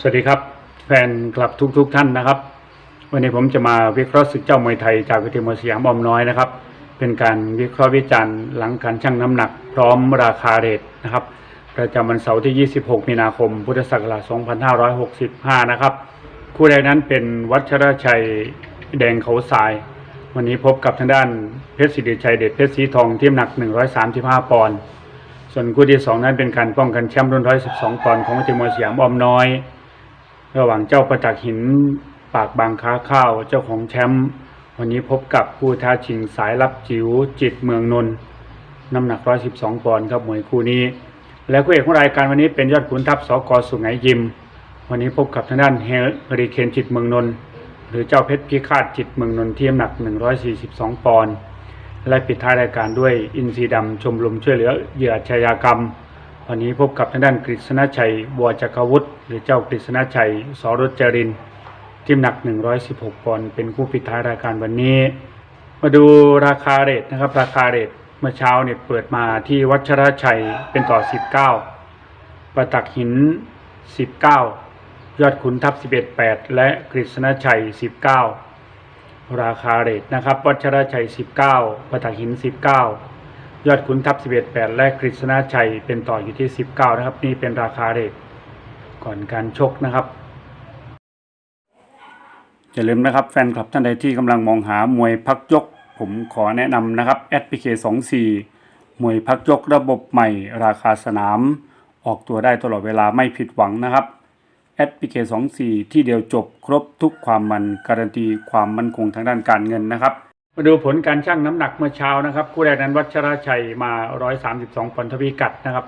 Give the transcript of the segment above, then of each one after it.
สวัสดีครับแฟนคลับทุกๆทท่านนะครับ วันนี้ผมจะมาวิเคราะห์ศึกเจ้ามวยไทยจากวิทยมสยามออมน้อยนะครับ เป็นการวิเคราะห์วิจารณ์หลังการชั่งน้ำหนัก พร้อมราคาเรทนะครับประจำวันเสาร์ที่ 26 มีนาคม พุทธศักราช 2565 นะครับ คู่แรกนั้นเป็นวัชรชัยแดงเขาทราย วันนี้พบกับทางด้านเพชรศิริชัยเดชเพชรสีทองที่น้ำหนัก 135 ปอนด์ส่วนคู่ที่สองนั้นเป็นการป้องกันแชมป์รุ่น 112 ปอนด์ของวิทยมสยามออมน้อย ระหว่างเจ้าประจักษ์หินปากบางค้าข้าวเจ้าของแชมป์วันนี้พบกับผู้ท้าชิงสายลับจิ๋วจิตเมืองนนท์น้ำหนัก 112ปอนด์ครับมวยคู่นี้ และคู่เอกของรายการวันนี้เป็นยอดขุนทัพสกสุไหงยิม วันนี้พบกับทางด้านเฮริเคนจิตเมืองนนท์หรือเจ้าเพชรพิฆาตจิตเมืองนนท์ที่น้ำหนัก 142 ปอนด์และปิดท้ายรายการด้วยอินทรีดำชมรมช่วยเหลือเหยื่ออาชญากรรม วันนี้พบกับทางด้านกฤษณชัยบัวจักรวุฒิหรือเจ้ากฤษณชัยสรจรินที่หนัก 116 ปอนด์เป็นคู่ปิดท้ายรายการวันนี้ มาดูราคาเรทนะครับ ราคาเรทเมื่อเช้าเนี่ยเปิดมาที่วัชรชัยเป็นต่อ 19 ประตักหิน 19 ยอดขุนทัพ 11 8 และกฤษณชัย 19 ราคาเรทนะครับ วัชรชัย 19 ประตักหิน 19 ยอดขุนทัพ11 8 และกฤษณชัยเป็นต่ออยู่ที่ 19 นะครับ นี่เป็นราคาเรทก่อนการชกนะครับ อย่าลืมนะครับแฟนคลับท่านใดที่กำลังมองหามวยพักยก ผมขอแนะนำนะครับ SPK 24มวยพักยกระบบใหม่ ราคาสนาม ออกตัวได้ตลอดเวลาไม่ผิดหวังนะครับ SPK 24ที่เดียวจบครบทุกความมันการันตีความมั่นคงทางด้านการเงินนะครับ มาดูผลการชั่งน้ำหนักเมื่อเช้านะครับ คู่แรกนั้นวัชราชัยมา132ปอนด์ทวีกัดนะครับ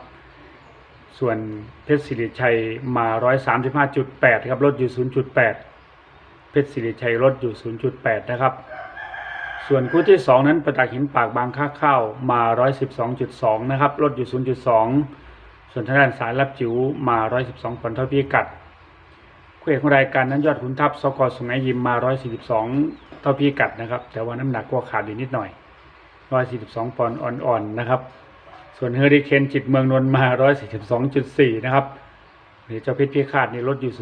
ส่วนเพชรศิริชัยมา135.8ครับลดอยู่0.8เพชรศิริชัยลดอยู่0.8นะครับ ส่วนคู่ที่2นั้นประตักหินปากบางค่าข้าวมา112.2นะครับลดอยู่0.2ส่วนทางด้านสายรับจิ๋วมา112ปอนด์ท่าพิกัดคู่เอกของรายการนั้นยอดขุนทัพสกอสุงไหงยิมมา142 เท่าพิกัดนะครับ แต่ว่าน้ำหนักก็ขาดอยู่นิดหน่อย142ปอนด์อ่อนๆนะครับ ส่วนเฮอริเคนจิตเมืองนนท์มา142.4นะครับหรือเจ้าเพชรพิฆาตนี่ลดอยู่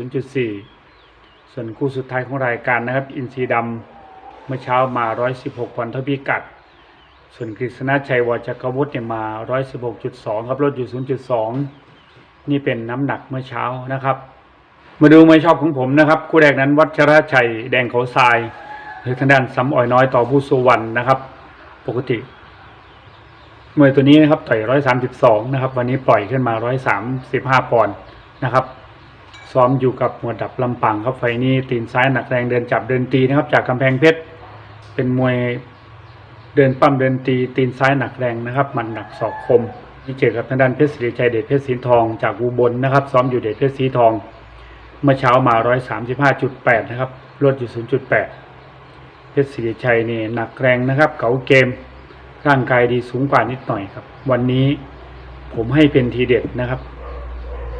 0.4ส่วนคู่สุดท้ายของรายการนะครับ อินทรีดำเมื่อเช้ามา116ปอนด์เท่าพิกัด ส่วนกฤษณชัยวจักรวุฒิเนี่ยมา116.2ครับลดอยู่0.2นี่เป็นน้ำหนักเมื่อเช้านะครับมาดูมวยชอบของผมนะครับ คู่แรกนั้นวัชระชัยแดงเขาทราย รือทางด้านสำอ่อยน้อยต่อผู้สุวรรณนะครับ ปกติมวยตัวนี้นะครับต่อย132นะครับ วันนี้ปล่อยขึ้นมา135ปอนด์นะครับ ซ้อมอยู่กับหมวดดับลำปางครับไฟนี้ตีนซ้ายหนักแรงเดินจับเดินตีนะครับ จากกำแพงเพชรเป็นมวยเดินปั้มเดินตีตีนซ้ายหนักแรงนะครับ มันหนักศอกคมนี่เจอกับทางด้านเพชรศิริชัยเดชเพชรสีทองจากอุบลนะครับ ซ้อมอยู่เดชเพชรสีทอง เมื่อเช้ามา135.8นะครับลดอยู่0.8เพ ชรศิริชัยนี่หนักแรงนะครับเก๋าเกมร่างกายดีสูงกว่านิดหน่อยครับ วันนี้ผมให้เป็นทีเด็ดนะครับ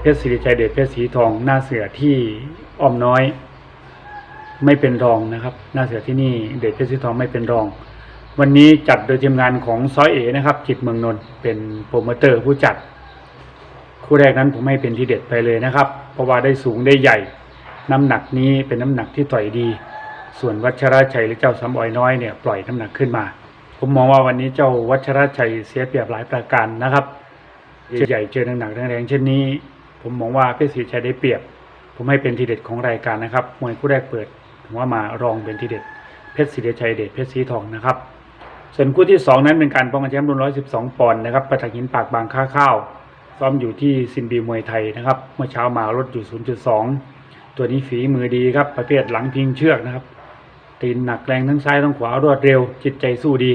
เพชรศิริชัยเดชเพชรสีทองหน้าเสือที่อ้อมน้อย ไม่เป็นรองนะครับ หน้าเสือที่นี่เดชเพชรสีทองไม่เป็นรอง วันนี้จัดโดยทีมงานของซอยเอนะครับ จิตเมืองนนท์เป็นโปรโมเตอร์ผู้จัด คู่แรกนั้นผมให้เป็นทีเด็ดไปเลยนะครับ เพราะว่าได้สูงได้ใหญ่ น้ำหนักนี้เป็นน้ำหนักที่ต่อยดี ส่วนวัชรชัยหรือเจ้าสำออยน้อยเนี่ยปล่อยน้ำหนักขึ้นมา ผมมองว่าวันนี้เจ้าวัชรชัยเสียเปรียบหลายประการนะครับเจอใหญ่เจอหนักๆแรงๆเช่นนี้ ผมมองว่าเพชรศรีชัยได้เปรียบ ผมให้เป็นทีเด็ดของรายการนะครับมวยคู่แรกเปิดผมว่ามารองเป็นทีเด็ดเพชรศรีชัยเดชเพชรสีทองนะครับ ส่วนคู่ที่สองนั้นเป็นการป้องกันแชมป์รุ่น112 ปอนด์นะครับประจักษ์หินปากบางค่าข้าวซ้อมอยู่ที่ซินบีมวยไทยนะครับ เมื่อเช้ามาลดอยู่ 0.2 ตัวนี้ฝีมือดีครับประเภทหลังพิงเชือกนะครับ ตีนหนักแรงทั้งซ้ายทั้งขวารวดเร็ว จิตใจสู้ดี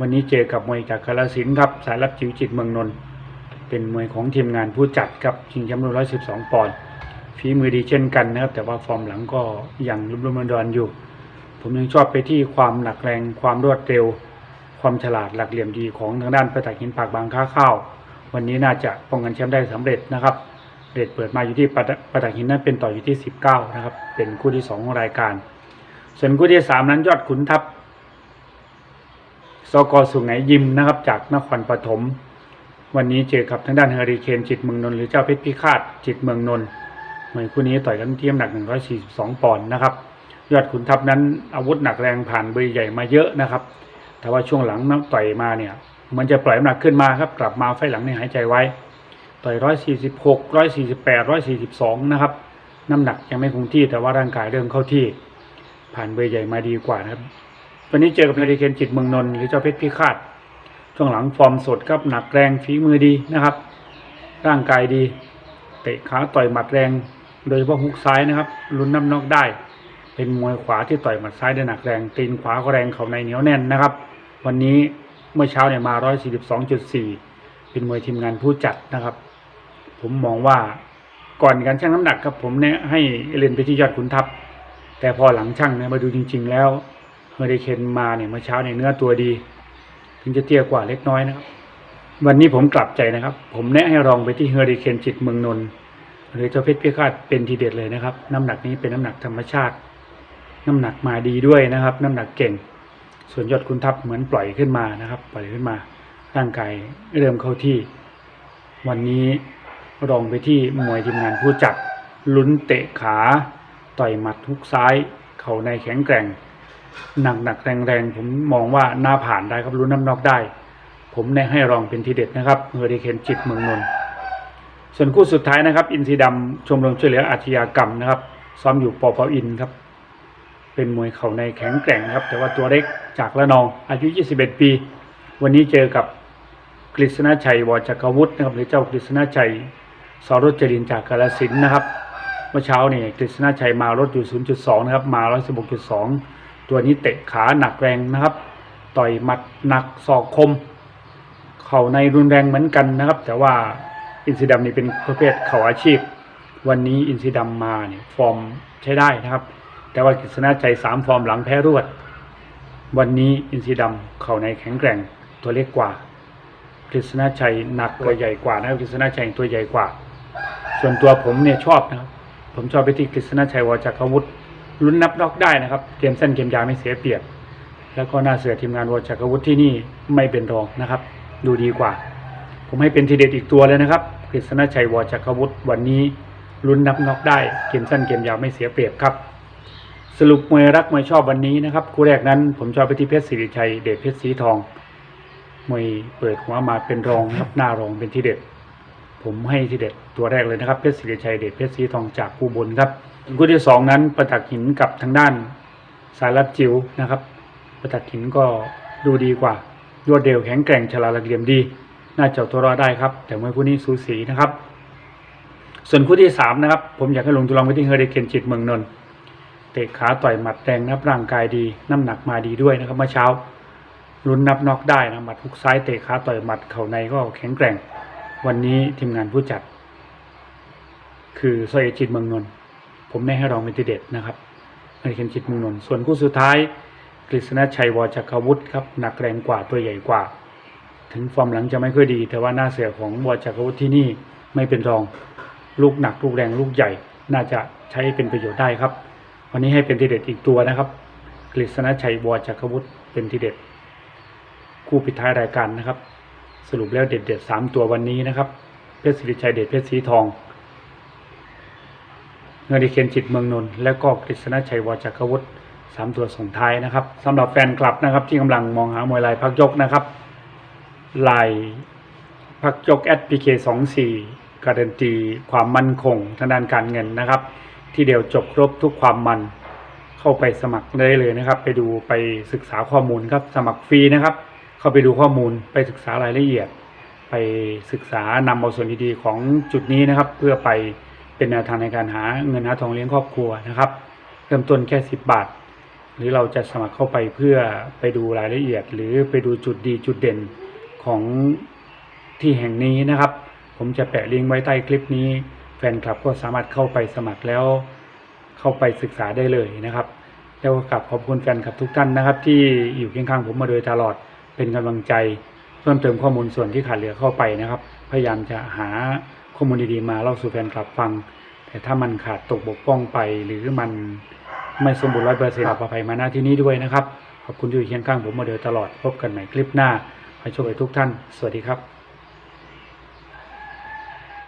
วันนี้เจอกับมวยจากคาราสินครับสายรับจิ๋วจิตเมืองนนท์เป็นมวยของทีมงานผู้จัดครับชิงแชมป์รุ่น112ปอนด์ฝีมือดีเช่นกันนะครับ แต่ว่าฟอร์มหลังก็ยังรุ่มรุ่มดอนอยู่ ผมยังชอบไปที่ความหนักแรงความรวดเร็ว ความฉลาดหลักเหลี่ยมดีของทางด้านประตักหินปากบางค้าข้าว วันนี้น่าจะป้องกันแชมป์ได้สำเร็จนะครับเรทเปิดมาอยู่ที่ปะตประตักหินนั้นเป็นต่ออยู่ที่ 19 นะครับ เป็นคู่ที่ 2 ของรายการ ส่วนคู่ที่3นั้นยอดขุนทัพสกสุไหงยิมนะครับ จากนครปฐมวันนี้เจอกับทางด้านเฮอริเคนจิตเมืองนนท์หรือเจ้าเพชรพิฆาตจิตเมืองนนท์มวยคู่นี้ต่อยกันที่น้ำหนัก 142 ปอนด์นะครับ ยอดขุนทัพนั้นอาวุธหนักแรงผ่านเบร์ใหญ่มาเยอะนะครับ แต่ว่าช่วงหลังน้ำต่อยมาเนี่ย มันจะปล่อยน้ำหนักขึ้นมาครับ กลับมาไฟหลังในหายใจไว้ต่อย146 148 142 นะครับ น้ำหนักยังไม่คงที่แต่ว่าร่างกายเริ่มเข้าที่ ผ่านเบอร์ใหญ่มาดีกว่านะครับ วันนี้เจอกับเฮริเคนจิตเมืองนนท์หรือเจ้าเพชรพิฆาตช่วงหลังฟอร์มสดครับหนักแรงฝีมือดีนะครับ ร่างกายดี เตะขาต่อยหมัดแรง โดยเฉพาะฮุกซ้ายนะครับลุ้นน้ำนอกได้ เป็นมวยขวาที่ต่อยหมัดซ้ายได้หนักแรงตีนขวาก็แรงเข่าในเหนียวแน่นนะครับ วันนี้เมื่อเช้าเนี่ยมา 142.4 เป็นมวยทีมงานผู้จัดนะครับ ผมมองว่าก่อนการชั่งน้ำหนักครับผมเนี่ยให้เล่นไปที่ยอดขุนทัพ แต่พอหลังชั่งเนี่ยมาดูจริง ๆ แล้วเฮอริเคนมาเนี่ยเมื่อเช้าเนี่ยเนื้อตัวดี ถึงจะเตี้ยกว่าเล็กน้อยนะครับ วันนี้ผมกลับใจนะครับ ผมแนะให้ลองไปที่เฮอริเคนจิตเมืองนนท์หรือเจ้าเพชรพิฆาตเป็นทีเด็ดเลยนะครับ น้ำหนักนี้เป็นน้ำหนักธรรมชาติ น้ำหนักมาดีด้วยนะครับ น้ำหนักเก่ง ส่วนยอดคุณทัพเหมือนปล่อยขึ้นมานะครับ ปล่อยขึ้นมา ร่างกายเริ่มเข้าที่ วันนี้ลองไปที่มวยทีมงานผู้จัดลุ้นเตะขา ต่อยหมัดทุกซ้าย เข่าในแข็งแกร่ง หนักหนักแรงแรงผมมองว่าหน่าผ่านได้ครับลุ้น้ำนอกได้ ผมแนะให้รองเป็นทีเด็ดนะครับเฮอริเคนจิตเมืองนนท์ส่วนคู่สุดท้ายนะครับ อินทรีดำชมรมช่วยเหลืออาชญากรรมนะครับ ซ้อมอยู่ปอปอินครับ เป็นมวยเข่าในแข็งแกร่งครับ แต่ว่าตัวเล็กจากละนองอายุ 21 ปี วันนี้เจอกับกฤษณชัยวจักรวุฒินะครับหรือเจ้ากฤษณชัยสรจรินจากกาลสินนะครับ เมื่อเช้านี่กฤษณชัยมารถอยู่ 0.2 นะครับ มา 116.2 ตัวนี้เตะขาหนักแรงนะครับ ต่อยหมัดหนักศอกคม เข่าในรุนแรงเหมือนกันนะครับ แต่ว่าอินซีดัมนี่เป็นประเภทเข่าอาชีพ วันนี้อินซีดัมมาเนี่ยฟอร์มใช้ได้นะครับ แต่ว่ากฤษณชัยสามฟอร์มหลังแพ้รวด วันนี้อินซีดัมเข่าในแข็งแกร่งตัวเล็กกว่ากฤษณชัยหนักตัวใหญ่กว่านะครับกฤษณชัยตัวใหญ่กว่า ส่วนตัวผมเนี่ยชอบนะครับ ผมชอบไปที่กฤษณชัยวจักรวุฒิลุ้นนับน็อกได้นะครับเกมสั้นเกมยาวไม่เสียเปรียบ แล้วก็น่าเสือทีมงานวจักรวุฒิที่นี่ไม่เป็นรองนะครับ ดูดีกว่า ผมให้เป็นทีเด็ดอีกตัวเลยนะครับกฤษณชัยวจักรวุฒิวันนี้ลุ้นนับน็อกได้เกมสั้นเกมยาวไม่เสียเปรียบครับ สรุปมวยรักมวยชอบวันนี้นะครับคู่แรกนั้นผมชอบไปที่เพชรสิริชัยเดชเพชรสีทองมวยเปิดหัวมาเป็นรองนะครับหน้ารองเป็นทีเด็ด ผมให้ทีเด็ดตัวแรกเลยนะครับเพชรสิริชัยเดชเพชรสีทองจากกูบลครับคู่ที่สองนั้นประตักหินกับทางด้านสายลับจิ๋วนะครับ ประตักหินก็ดูดีกว่ารวดเร็วแข็งแกร่งฉลาดเหลี่ยมดี น่าจะเอาตัวรอดได้ครับ แต่มวยคู่นี้สูสีนะครับ ส่วนคู่ที่สามนะครับผมอยากให้ลงตัวลองไปที่เฮอริเคนจิตเมืองนนท์เตะขาต่อยหมัดแรงนับร่างกายดี น้ำหนักมาดีด้วยนะครับเมื่อเช้าลุ้นนับน็อกได้นะหมัดทุกซ้ายเตะขาต่อยหมัดเข่าในก็แข็งแกร่ง วันนี้ทีมงานผู้จัด คือซอยเอจิตเมืองนนท์ผมแน่ให้รองเป็นทีเด็ดนะครับเฮอริเคนจิตเมืองนนท์ส่วนคู่สุดท้ายกฤษณชัยวจักรวุฒิครับหนักแรงกว่าตัวใหญ่กว่า ถึงฟอร์มหลังจะไม่ค่อยดี แต่ว่าหน้าเสือของวจักรวุฒิที่นี่ไม่เป็นรองลูกหนักลูกแรงลูกใหญ่ น่าจะใช้เป็นประโยชน์ได้ครับ วันนี้ให้เป็นทีเด็ดอีกตัวนะครับกฤษณชัยวจักรวุฒิเป็นทีเด็ดคู่ปิดท้ายรายการนะครับ สรุปแล้วเด็ดเด็ดๆสามตัววันนี้นะครับ เพชรสิริชัยเดชเพชรสีทองเงริเคนจิตเมืองนนท์และก็กฤษณชัยวจักรวุฒิสามตัวส่งท้ายนะครับสำหรับแฟนคลับนะครับ ที่กำลังมองหามวยลายพักยกนะครับลายพักยก SPK 2 4การันตีความมั่นคงทางด้านการเงินนะครับ ที่เดียวจบครบทุกความมัน เข้าไปสมัครได้เลยนะครับ ไปดูไปศึกษาข้อมูลครับสมัครฟรีนะครับ เข้าไปดูข้อมูลไปศึกษารายละเอียด ไปศึกษานำเอาส่วนดีๆของจุดนี้นะครับ เพื่อไปเป็นแนวทางในการหาเงินหาทองเลี้ยงครอบครัวนะครับ เริ่มต้นแค่ 10 บาท หรือเราจะสมัครเข้าไปเพื่อไปดูรายละเอียด หรือไปดูจุดดีจุดเด่นของที่แห่งนี้นะครับ ผมจะแปะลิงก์ไว้ใต้คลิปนี้ แฟนคลับก็สามารถเข้าไปสมัครแล้ว เข้าไปศึกษาได้เลยนะครับ แล้วกับขอบคุณแฟนคลับทุกท่านนะครับ ที่อยู่เคียงข้างผมมาโดยตลอด เป็นกำลังใจเพิ่มเติมข้อมูลส่วนที่ขาดเหลือเข้าไปนะครับ พยายามจะหาข้อมูลดีๆมาเล่าสู่แฟนคลับฟัง แต่ถ้ามันขาดตกบกพร่องไป หรือมันไม่สมบูรณ์ร้อยเปอร์เซ็นต์ขออภัยมาณที่นี้ด้วยนะครับ ขอบคุณที่อยู่เคียงข้างผมมาโดยตลอดพบกันใหม่คลิปหน้าขอให้โชคดีทุกท่าน สวัสดีครับ